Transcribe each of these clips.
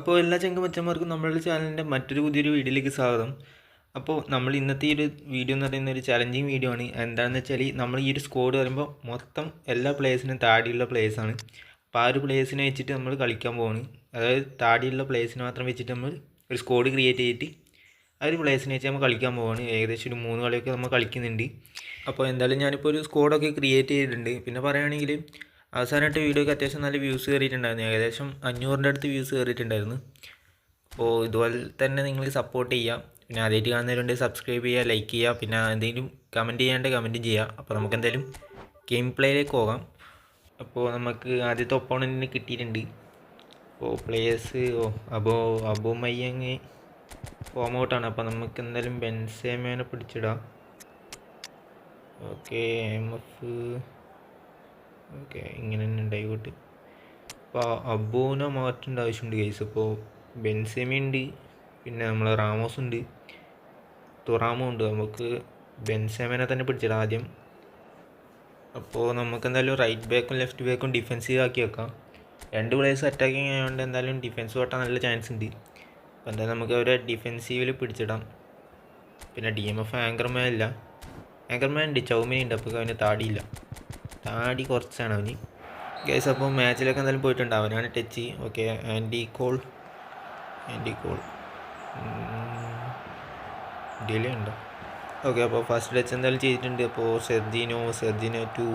അപ്പോൾ എല്ലാ ചെങ്കമച്ചന്മാർക്കും നമ്മളുടെ ചാനലിന്റെ മറ്റൊരു പുതിയൊരു വീഡിയോയിലേക്ക് സ്വാഗതം. അപ്പോൾ നമ്മൾ ഇന്നത്തെ ഈ ഒരു വീഡിയോ എന്ന് പറയുന്ന ഒരു ചലഞ്ചിങ് വീഡിയോ ആണ്. എന്താണെന്ന് വെച്ചാൽ നമ്മൾ ഈ ഒരു സ്കോഡ് വരുമ്പോൾ മൊത്തം എല്ലാ പ്ലേയേഴ്സിനും താടിയുള്ള പ്ലേയേഴ്സാണ് അപ്പോൾ ആ ഒരു പ്ലേയേഴ്സിനെ വെച്ചിട്ട് നമ്മൾ കളിക്കാൻ പോവാണ്. അതായത് താടിയുള്ള പ്ലേയേഴ്സിനെ മാത്രം വെച്ചിട്ട് നമ്മൾ ഒരു സ്കോഡ് ക്രിയേറ്റ് ചെയ്തിട്ട് ആ ഒരു പ്ലേയേഴ്സിനെ വെച്ച് നമ്മൾ കളിക്കാൻ പോവാണ്. ഏകദേശം ഒരു മൂന്ന് കളിയൊക്കെ നമ്മൾ കളിക്കുന്നുണ്ട്. അപ്പോൾ എന്തായാലും ഞാനിപ്പോൾ ഒരു സ്കോഡൊക്കെ ക്രിയേറ്റ് ചെയ്തിട്ടുണ്ട്. പിന്നെ പറയുകയാണെങ്കിൽ അവസാനമായിട്ട് വീഡിയോക്ക് അത്യാവശ്യം നല്ല വ്യൂസ് കയറിയിട്ടുണ്ടായിരുന്നു ഏകദേശം അഞ്ഞൂറിന്റെ അടുത്ത് വ്യൂസ് കയറിയിട്ടുണ്ടായിരുന്നു അപ്പോൾ ഇതുപോലെ തന്നെ നിങ്ങൾ സപ്പോർട്ട് ചെയ്യുക പിന്നെ ആദ്യമായിട്ട് കാണുന്നവരുണ്ടെങ്കിൽ സബ്സ്ക്രൈബ് ചെയ്യുക ലൈക്ക് ചെയ്യുക പിന്നെ എന്തെങ്കിലും കമന്റ് ചെയ്യാണ്ട് കമന്റും ചെയ്യുക. അപ്പോൾ നമുക്ക് എന്തായാലും ഗെയിം പ്ലേയിലേക്ക് പോകാം. അപ്പോൾ നമുക്ക് ആദ്യത്തെ ഒപ്പോണന്റിന് കിട്ടിയിട്ടുണ്ട്. അപ്പോൾ പ്ലേയേഴ്സ് ഓ അബോ അബോ മയ്യങ്ങ് ഫോം ഔട്ടാണ് അപ്പോൾ നമുക്ക് എന്തായാലും ബെൻസേമേനെ പിടിച്ചിടാം. ഓക്കെ എം എഫ് ഓക്കെ ഇങ്ങനെ തന്നെ ഉണ്ടായിക്കോട്ടെ അപ്പോൾ അബൂനെ മാറ്റേണ്ട ആവശ്യമുണ്ട് കേസ് അപ്പോൾ ബെൻസെമി ഉണ്ട് പിന്നെ നമ്മൾ റാമോസ് ഉണ്ട് തുറാമോ ഉണ്ട് നമുക്ക് ബെൻസെമനെ തന്നെ പിടിച്ചിടാം ആദ്യം. അപ്പോൾ നമുക്ക് എന്തായാലും റൈറ്റ് ബാക്കും ലെഫ്റ്റ് ബാക്കും ഡിഫെൻസീവ് ആക്കി വെക്കാം. രണ്ട് പ്ലേയേഴ്സ് അറ്റാക്കിങ് ആയതുകൊണ്ട് എന്തായാലും ഡിഫെൻസ് ഓട്ടാൻ നല്ല ചാൻസ് ഉണ്ട് അപ്പോൾ എന്തായാലും നമുക്ക് അവരെ ഡിഫെൻസീവിൽ പിടിച്ചിടാം. പിന്നെ ഡി എം എഫ് ആങ്കർമാൻ ഇല്ല ആങ്കർമാൻ ഉണ്ട് ചൗമിനി ഉണ്ട് അപ്പോൾ അവന് താടിയില്ല. താടി കുറച്ചാണ് അവന്. ഗൈസ് അപ്പോൾ മാച്ചിലൊക്കെ എന്തായാലും പോയിട്ടുണ്ട് അവനാണ് touch okay Andy Cole Andy Cole delay ഉണ്ടോ? ഓക്കെ അപ്പോൾ ഫസ്റ്റ് ടച്ച് എന്തായാലും ചെയ്തിട്ടുണ്ട്. അപ്പോൾ സെർജിനോ സെർജിനോ ടു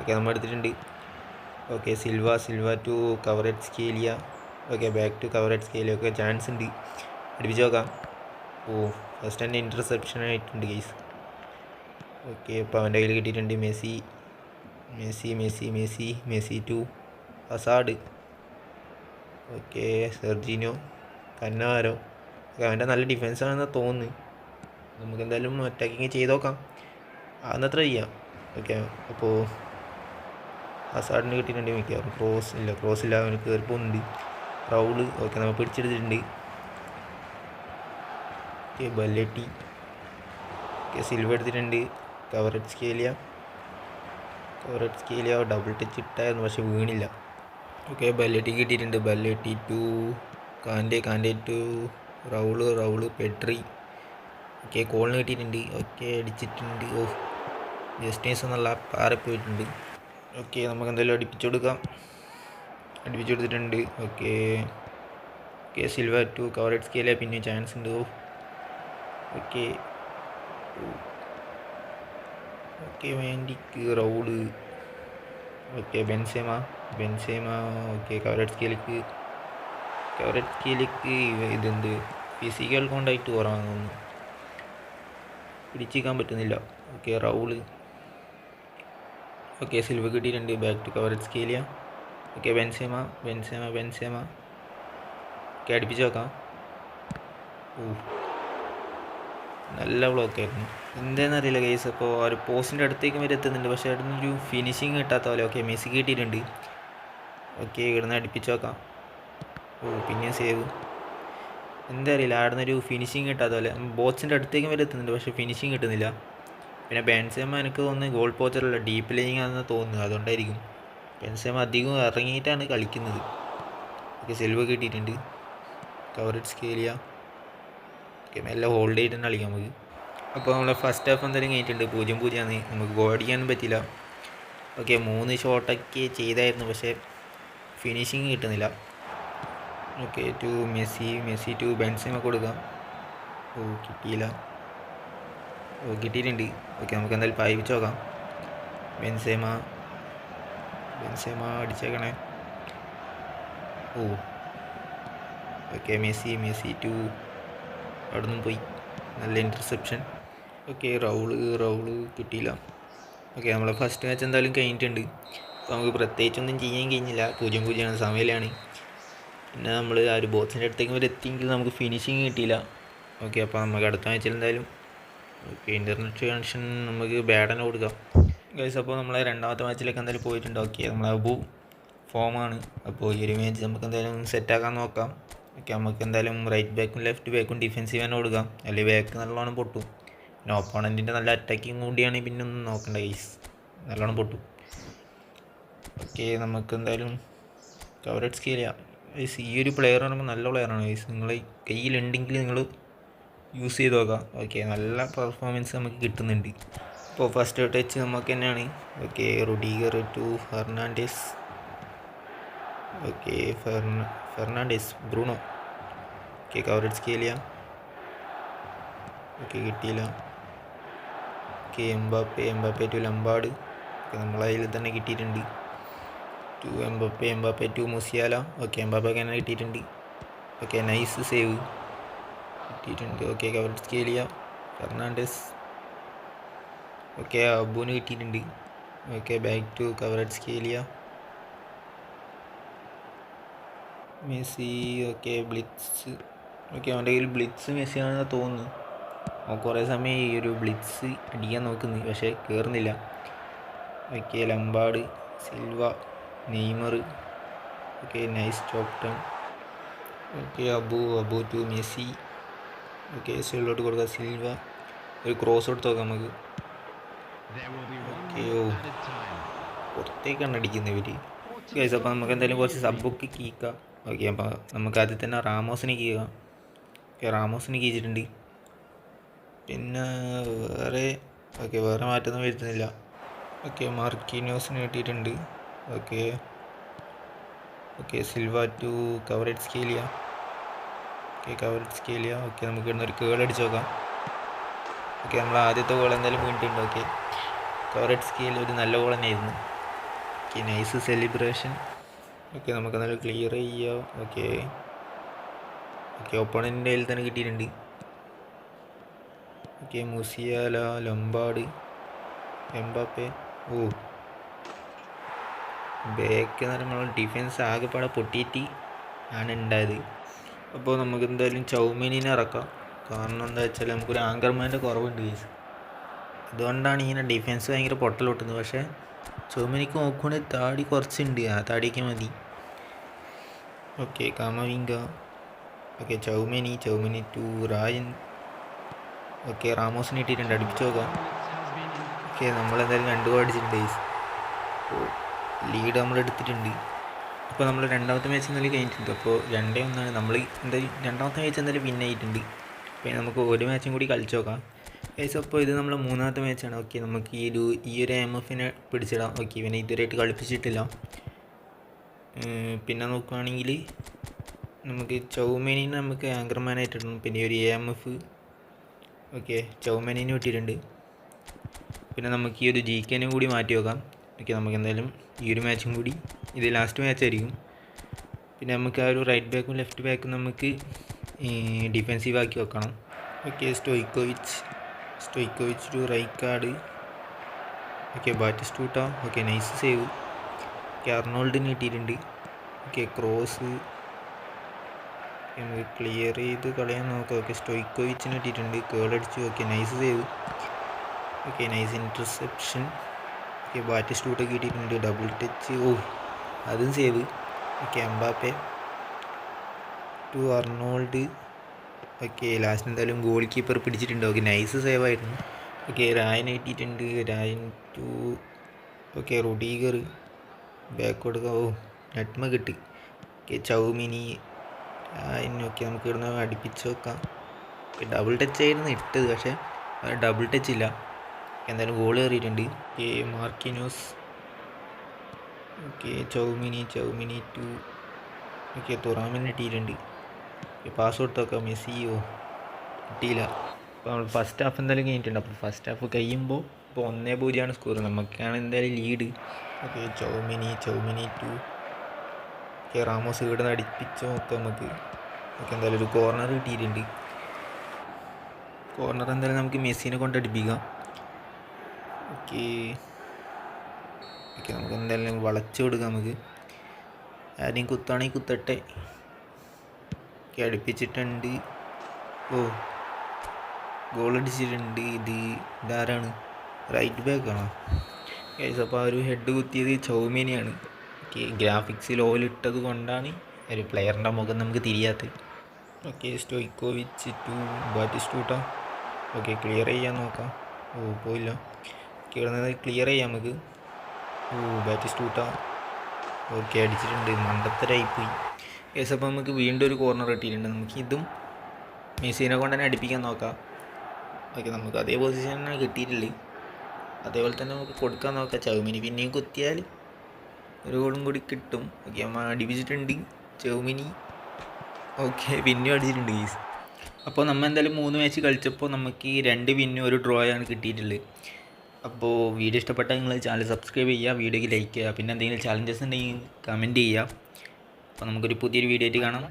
ഓക്കെ നമ്മൾ എടുത്തിട്ടുണ്ട്. Okay Silva Silva to coverage Scalia okay back to coverage Scalia ഒക്കെ ചാൻസ് ഉണ്ട്. അടുപ്പിച്ച് നോക്കാം. ഓ ഫസ്റ്റ് തന്നെ ഇന്റർസെപ്ഷൻ ആയിട്ടുണ്ട് ഗൈസ് ഓക്കെ അപ്പോൾ അവന്റെ കയ്യിൽ കിട്ടിയിട്ടുണ്ട് Messi. Messi Messi Messi Messi to Hazard okay Serginho Cannavaro. അവന്റെ നല്ല ഡിഫൻസാണെന്ന് തോന്നുന്നു. നമുക്ക് എന്തായാലും അറ്റാക്കിങ് ചെയ്ത് നോക്കാം. അന്നത്ര ചെയ്യാം. ഓക്കെ അപ്പോൾ ഹസാഡിന് കിട്ടിയിട്ടുണ്ട് മിക്കവാറും. ക്രോസ് ഇല്ല ക്രോസ് ഇല്ല അവന് കയറി റൗൾ ഓക്കെ നമ്മൾ പിടിച്ചെടുത്തിട്ടുണ്ട്. ഓക്കെ ബല്ലെട്ടി ഓക്കെ സിൽവർ എടുത്തിട്ടുണ്ട്. Kvaratskhelia Kvaratskhelia double touch ഇട്ടായിരുന്നു പക്ഷെ വീണില്ല. ഓക്കെ ബല്ലെട്ടി കിട്ടിയിട്ടുണ്ട്. Belletti to Kante Kante to Raul Raul Pedri okay കോളിന് കിട്ടിയിട്ടുണ്ട്. ഓക്കെ അടിച്ചിട്ടുണ്ട്. ഓ ജസ്റ്റിൻസ് നല്ല പാറിപ്പോയിട്ടുണ്ട് ഓക്കെ നമുക്ക് എന്തായാലും അടിപ്പിച്ചു കൊടുക്കാം. അടിപ്പിച്ചു കൊടുത്തിട്ടുണ്ട്. Okay okay Silva to Kvaratskhelia പിന്നെ ചാൻസ് ഉണ്ട്. ഓ ഓക്കെ ഓക്കെ വേണ്ടിക്ക് റൗഡ് ഓക്കെ ബെൻസേമ. ബെൻസേമ ഓക്കെ കവറേജ് സ്കേലിക്ക് ഇതെന്ത്? ഫിസിക്കൽ കോണ്ടാക്ട് കുറവാണെന്ന് പിടിച്ചിരിക്കാൻ പറ്റുന്നില്ല. Okay Raul. ഓക്കെ സിൽവർ കിട്ടിയിട്ടുണ്ട്. Back to Kvaratskhelia okay Benzema Benzema Benzema. Okay അടുപ്പിച്ച് നോക്കാം. ഓ നല്ല ബ്ലോക്ക് ആയിരുന്നു. എന്താണെന്നറിയില്ല കേസ് അപ്പോൾ ഒരു പോസ്റ്റിന്റെ അടുത്തേക്ക് വരെ എത്തുന്നുണ്ട്. പക്ഷേ അവിടെ നിന്നൊരു ഫിനിഷിങ് കിട്ടാത്ത പോലെ. ഓക്കെ മെസ്സി കിട്ടിയിട്ടുണ്ട്. ഓക്കെ ഇവിടുന്ന് അടുപ്പിച്ച് നോക്കാം. ഓ പിന്നെ സേവ് എന്താ അറിയില്ല അവിടെ നിന്നൊരു ഫിനിഷിങ് കിട്ടാത്ത പോലെ ബോക്സിന്റെ അടുത്തേക്ക് വരെ എത്തുന്നുണ്ട്. പക്ഷേ ഫിനിഷിങ് കിട്ടുന്നില്ല. പിന്നെ ബെൻസേമ എനിക്ക് തോന്നുന്നു ഗോൾ പോച്ചറല്ല ഡീപ്പ് ലൈനിങ് ആണെന്ന് തോന്നുന്നു. അതുകൊണ്ടായിരിക്കും. ബെൻസേമ അധികം ഇറങ്ങിയിട്ടാണ് കളിക്കുന്നത്. ഓക്കെ സെൽവ് കിട്ടിയിട്ടുണ്ട്. കവറേജ് സ്കേലിയ ഓക്കെ മെല്ലെ ഹോൾഡ് ചെയ്തിട്ട് കളിക്കാം നമുക്ക്. അപ്പോൾ നമ്മൾ ഫസ്റ്റ് ഹാഫ് എന്തായാലും കഴിഞ്ഞിട്ടുണ്ട്. പൂജ്യം പൂജ്യമാണ്. നമുക്ക് ഗോൾ അടിക്കാനും പറ്റില്ല ഓക്കെ മൂന്ന് ഷോട്ടൊക്കെ ചെയ്തായിരുന്നു. പക്ഷേ ഫിനിഷിങ് കിട്ടുന്നില്ല. Okay to Messi Messi to Benzema കൊടുക്കാം. ഓ കിട്ടിയില്ല. ഓ കിട്ടിയിട്ടുണ്ട്. ഓക്കെ നമുക്ക് എന്തായാലും പായിപ്പിച്ച് നോക്കാം. ബെൻസേമ ബെൻസേമ അടിച്ചേക്കണേ. ഓ ഓക്കെ മെസ്സി മെസ്സി ടു അവിടെ നിന്നും പോയി. നല്ല ഇന്റർസെപ്ഷൻ ഓക്കെ റൗൾ റൗൾ കിട്ടിയില്ല. ഓക്കെ നമ്മളെ ഫസ്റ്റ് മാച്ച് എന്തായാലും കഴിഞ്ഞിട്ടുണ്ട്. അപ്പോൾ നമുക്ക് പ്രത്യേകിച്ചൊന്നും ചെയ്യാൻ കഴിഞ്ഞില്ല. പൂജ്യം പൂജ്യമാണ് സമയമാണ് പിന്നെ നമ്മൾ ആ ഒരു ബോക്സിന്റെ അടുത്തേക്ക് വരെ എത്തിയെങ്കിൽ നമുക്ക് ഫിനിഷിങ് കിട്ടിയില്ല. ഓക്കെ അപ്പോൾ നമുക്ക് അടുത്ത മാച്ചിൽ എന്തായാലും ഓക്കെ ഇന്റർനെറ്റ് കണക്ഷൻ നമുക്ക് ബാഡന കൊടുക്കാം. ഗൈസ് അപ്പോൾ നമ്മളെ രണ്ടാമത്തെ മാച്ചിലേക്ക് എന്തായാലും പോയിട്ടുണ്ട്. ഓക്കെ നമ്മളെ അബു ഫോമാണ് അപ്പോൾ ഈ ഒരു മാച്ച് നമുക്ക് എന്തായാലും സെറ്റാക്കാൻ നോക്കാം. ഓക്കെ നമുക്ക് എന്തായാലും റൈറ്റ് ബാക്കും ലെഫ്റ്റ് ബാക്കും ഡിഫെൻസീവ് തന്നെ കൊടുക്കാം. അല്ലെങ്കിൽ ബാക്ക് നല്ലോണം പൊട്ടും. പിന്നെ ഓപ്പോണന്റിന്റെ നല്ല അറ്റാക്കിങ് കൂടിയാണെങ്കിൽ പിന്നെ ഒന്നും നോക്കണ്ട ഗൈസ് നല്ലോണം പൊട്ടും. ഓക്കെ നമുക്ക് എന്തായാലും കവറേജ് സ്കെയിൽ ചെയ്യാം. ഗൈസ് ഈ ഒരു പ്ലെയർ പറയുമ്പോൾ നല്ല പ്ലെയറാണ് ഗൈസ് നിങ്ങൾ കയ്യിലുണ്ടെങ്കിൽ നിങ്ങൾ യൂസ് ചെയ്ത് നോക്കാം. ഓക്കെ നല്ല പെർഫോമൻസ് നമുക്ക് കിട്ടുന്നുണ്ട്. ഇപ്പോൾ ഫസ്റ്റ് ടച്ച് നമുക്ക് തന്നെയാണ്. Okay Rudiger to Fernandes ഫെർണ Fernandes Bruno. Okay Kvaratskhelia okay കിട്ടിയില്ല. Okay Mbappe Mbappe to Lampard okay നമ്മളതിൽ തന്നെ കിട്ടിയിട്ടുണ്ട്. To Mbappe Mbappe to Musiala. Okay Mbappe തന്നെ കിട്ടിയിട്ടുണ്ട്. Okay nice save. കിട്ടിയിട്ടുണ്ട്. Okay Kvaratskhelia Fernandes. ഓക്കെ അബുവിന് കിട്ടിയിട്ടുണ്ട്. Okay back to Kvaratskhelia Messi okay Blitz. Okay അവന്റെ കയ്യിൽ ബ്ലിറ്റ്സ് മെസ്സി ആണെന്ന് തോന്നുന്നു. അവൻ കുറേ സമയം ഈ ഒരു ബ്ലിറ്റ്സ് അടിക്കാൻ നോക്കുന്നു പക്ഷേ കയറുന്നില്ല okay Lampard Silva Neymar. Okay nice ചോപ്റ്റൺ okay Abu Abu to Messi. Okay സിൽവോട്ട് കൊടുക്കുക സിൽവ. ഒരു ക്രോസ് കൊടുത്ത് നോക്കാം നമുക്ക്. ഓക്കെ ഓ പുറത്തേക്കാണ് അടിക്കുന്നത് ഇവർ അപ്പോൾ നമുക്ക് എന്തായാലും കുറച്ച് സബ്ബൊക്കെ കീക്കാം. ഓക്കെ അപ്പോൾ നമുക്ക് ആദ്യം തന്നെ റാമോസിനെ കീക്കാം ഓക്കെ റാമോസിനെ കീച്ചിട്ടുണ്ട് പിന്നെ വേറെ ഓക്കെ വേറെ മാറ്റമൊന്നും വരുത്തുന്നില്ല. ഓക്കെ മാർക്കിനോസിന് കിട്ടിയിട്ടുണ്ട്. Okay okay Silva to Kvaratskhelia okay Kvaratskhelia okay നമുക്ക് ഇടുന്ന ഒരു കേൾ അടിച്ച് നോക്കാം. ഓക്കെ നമ്മൾ ആദ്യത്തെ ഗോൾ എന്തായാലും വീണിട്ടുണ്ട്. ഓക്കെ കവറേജ് സ്കെയിൽ ഒരു നല്ല ഗോൾ തന്നെയായിരുന്നു. ഓക്കെ നൈസ് സെലിബ്രേഷൻ ഓക്കെ നമുക്ക് നല്ല ക്ലിയർ ചെയ്യാം. ഓക്കെ. ഓക്കെ ഒപ്പണന്റെ കയ്യിൽ തന്നെ കിട്ടിയിട്ടുണ്ട്. Okay Musiala Lampard Mbappe. ഓ. ബേക്ക് എന്ന് പറയുമ്പോൾ ഡിഫൻസ് ആകെപ്പാടെ പൊട്ടിയിട്ട് ആണ് ഉണ്ടായത്. അപ്പോൾ നമുക്ക് എന്തായാലും ചൗമിനിനെ ഇറക്കാം. കാരണം എന്താ വെച്ചാൽ നമുക്കൊരു ആങ്കർമാന്റെ കുറവുണ്ട് കേസ് അതുകൊണ്ടാണ് ഇങ്ങനെ ഡിഫൻസ് ഭയങ്കര പൊട്ടലൊട്ടുന്നത്. പക്ഷേ ചൗമിനിക്ക് നോക്കുകയാണെങ്കിൽ താടി കുറച്ചുണ്ട്. ആ താടിക്ക് മതി. Okay Camavinga. Okay Tchouameni Tchouameni to Rayan okay റാമോസിന് ഇട്ടിട്ടുണ്ട്. അടുപ്പിച്ച് നോക്കാം. ഓക്കെ നമ്മളെന്തായാലും രണ്ട് ഗോൾ അടിച്ചിട്ടുണ്ട് ലീഡ് നമ്മൾ എടുത്തിട്ടുണ്ട്. അപ്പോൾ നമ്മൾ രണ്ടാമത്തെ മാച്ച് എന്തായാലും കഴിഞ്ഞിട്ടുണ്ട്. അപ്പോൾ രണ്ടേ ഒന്നാണ്. നമ്മൾ എന്തായാലും രണ്ടാമത്തെ മാച്ച് എന്തായാലും വിൻ ആയിട്ടുണ്ട്. അപ്പോൾ നമുക്ക് ഒരു മാച്ചും കൂടി കളിച്ച് നോക്കാം. ഗൈസ് അപ്പോൾ ഇത് നമ്മൾ മൂന്നാമത്തെ മാച്ചാണ് ഓക്കെ നമുക്ക് ഈ ഒരു ഈ ഒരു എം എഫിനെ പിടിച്ചിടാം. ഓക്കെ ഇവനെ ഇതുവരെയായിട്ട് കളിപ്പിച്ചിട്ടില്ല. പിന്നെ നോക്കുകയാണെങ്കിൽ നമുക്ക് ചൗമേനിനെ നമുക്ക് ആങ്കർമാനായിട്ടിടണം പിന്നെ ഒരു എ എം എഫ് ഓക്കെ ചൗമേനിനെ വിട്ടിട്ടുണ്ട്. പിന്നെ നമുക്ക് ഈ ഒരു ജി കെനും കൂടി മാറ്റി വെക്കാം. ഓക്കെ നമുക്ക് എന്തായാലും ഈ ഒരു മാച്ചും കൂടി ഇത് ലാസ്റ്റ് മാച്ചായിരിക്കും പിന്നെ നമുക്ക് ആ ഒരു റൈറ്റ് ബാക്കും ലെഫ്റ്റ് ബാക്കും നമുക്ക് ഡിഫെൻസീവ് ആക്കി വെക്കണം. Okay Stojkovic Stojkovic to Rijkaard okay Batistuta okay nice save okay അർണോൾഡിന് കിട്ടിയിട്ടുണ്ട്. ഓക്കെ ക്രോസ് നമുക്ക് ക്ലിയർ ചെയ്ത് കളയാൻ നോക്കാം. ഓക്കെ സ്റ്റോയിക്കോവിച്ചിന് കിട്ടിയിട്ടുണ്ട്. കേളടിച്ചു okay nice save okay nice interception okay ബാറ്റിസ്റ്റൂട്ടൊക്കെ കിട്ടിയിട്ടുണ്ട്. ഡബിൾ ടച്ച് ഓ അതും save okay Mbappe to Arnold. Okay last എന്തായാലും ഗോൾ കീപ്പർ പിടിച്ചിട്ടുണ്ട്? ഓക്കെ നൈസ് സേവ് ആയിരുന്നു. ഓക്കെ റായൻ എത്തിയിട്ടുണ്ട് Rayan to okay Rudiger back കൊടുക്കുക ഓ നെറ്റ്മ കിട്ടി. ഓക്കെ ചൗമിനി രായൻ ഓക്കെ നമുക്ക് ഇവിടുന്ന് അടുപ്പിച്ച് വെക്കാം. ഡബിൾ ടച്ച് ആയിരുന്നു ഇട്ടത് പക്ഷേ ഡബിൾ ടച്ച് ഇല്ല. എന്തായാലും ഗോൾ കയറിയിട്ടുണ്ട്. Okay Marquinhos. Okay Tchouameni Tchouameni to okay തുറാമിന് കിട്ടിയിട്ടുണ്ട് പാസ് കൊടുത്ത് മിസ് ചെയ്യുമോ കിട്ടിയില്ല. അപ്പോൾ നമ്മൾ ഫസ്റ്റ് ഹാഫ് എന്തായാലും കഴിഞ്ഞിട്ടുണ്ട്. അപ്പോൾ ഫസ്റ്റ് ഹാഫ് കഴിയുമ്പോൾ ഇപ്പോൾ ഒന്നേ പൂജ്യമാണ് സ്കോർ നമുക്കാണ് എന്തായാലും lead okay Tchouameni Tchouameni to okay Ramos ഇവിടെ നിന്ന് അടിപ്പിച്ച് നോക്കാം നമുക്ക്. ഓക്കെ എന്തായാലും ഒരു കോർണർ കിട്ടിയിട്ടുണ്ട്. കോർണർ എന്തായാലും നമുക്ക് മെസ്സിനെ കൊണ്ട് അടിപ്പിക്കാം. ഓക്കെ. ഓക്കെ നമുക്ക് എന്തായാലും വളച്ചു കൊടുക്കാം നമുക്ക്. ആരെയും കുത്താണെങ്കിൽ കുത്തട്ടെ. ഓക്കെ അടുപ്പിച്ചിട്ടുണ്ട്. ഓ ഗോൾ അടിച്ചിട്ടുണ്ട് ഇത് ഇതാരാണ്? റൈറ്റ് ബാക്കാണോ ഗൈസ് അപ്പോൾ ആ ഒരു ഹെഡ് കുത്തിയത് ചൗമേനിയാണ്. ഗ്രാഫിക്സിൽ ഓലിട്ടത് കൊണ്ടാണ് ഒരു പ്ലെയറിന്റെ മുഖം നമുക്ക് തിരിയാത്തത്. Okay Stojkovic to Batistuta okay clear ചെയ്യാൻ നോക്കാം. ഓ പോയില്ല. ഓക്കെ ക്ലിയർ ചെയ്യാം നമുക്ക്. ഓ ബാറ്റിസ്റ്റൂട്ടാ ഓക്കെ അടിച്ചിട്ടുണ്ട്. മണ്ടത്തരായി പോയി കേസ് അപ്പോൾ നമുക്ക് വീണ്ടും ഒരു കോർണർ കിട്ടിയിട്ടുണ്ട്. നമുക്ക് ഇതും മെസ്സിനെ കൊണ്ട് തന്നെ അടിപ്പിക്കാൻ നോക്കാം. ഓക്കെ നമുക്ക് അതേ പൊസിഷൻ തന്നെ കിട്ടിയിട്ടില്ല അതേപോലെ തന്നെ നമുക്ക് കൊടുക്കാൻ നോക്കാം. ചൗമിനി പിന്നെയും കുത്തിയാൽ ഒരു ഗോളും കൂടി കിട്ടും. ഓക്കെ അമ്മ അടിപ്പിച്ചിട്ടുണ്ട്. ചൗമിനി. ഓക്കെ പിന്നെയും അടിച്ചിട്ടുണ്ട് ഗീസ് അപ്പോൾ നമ്മൾ എന്തായാലും മൂന്ന് മാച്ച് കളിച്ചപ്പോൾ നമുക്ക് ഈ രണ്ട് പിന്നും ഒരു ഡ്രോ ആണ് കിട്ടിയിട്ടുള്ളത്. അപ്പോൾ വീഡിയോ ഇഷ്ടപ്പെട്ടാൽ നിങ്ങൾ ചാനൽ സബ്സ്ക്രൈബ് ചെയ്യുക വീഡിയോയ്ക്ക് ലൈക്ക് ചെയ്യുക. പിന്നെ എന്തെങ്കിലും ചാലഞ്ചസ് ഉണ്ടെങ്കിൽ കമന്റ് ചെയ്യുക. അപ്പോൾ നമുക്കൊരു പുതിയൊരു വീഡിയോ ആയിട്ട് കാണാം.